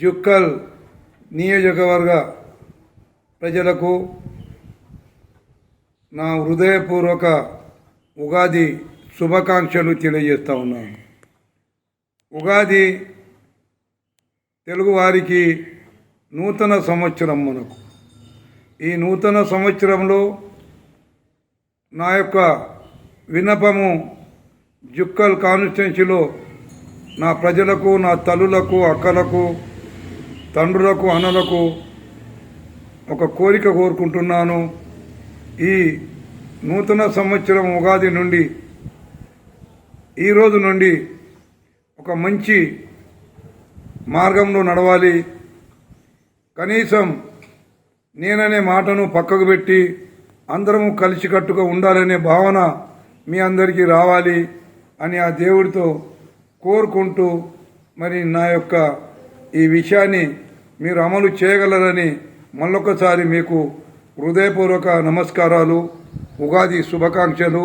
జుక్కల్ నియోజకవర్గ ప్రజలకు నా హృదయపూర్వక ఉగాది శుభాకాంక్షలు తెలియజేస్తా ఉన్నాను. ఉగాది తెలుగువారికి నూతన సంవత్సరం మనకు. ఈ నూతన సంవత్సరంలో నా యొక్క విన్నపము జుక్కల్ కాన్స్టిట్యున్సీలో నా ప్రజలకు నా తల్లులకు అక్కలకు తండ్రులకు అన్నలకు ఒక కోరిక కోరుకుంటున్నాను. ఈ నూతన సంవత్సరం ఉగాది నుండి ఈ రోజు నుండి ఒక మంచి మార్గంలో నడవాలి. కనీసం నేననే మాటను పక్కకు పెట్టి అందరము కలిసికట్టుగా ఉండాలనే భావన మీ అందరికీ రావాలి అని ఆ దేవుడితో కోరుకుంటూ మరి నా యొక్క ఈ విషయాన్ని మీరు అమలు చేయగలరని మళ్ళొకసారి మీకు హృదయపూర్వక నమస్కారాలు ఉగాది శుభాకాంక్షలు.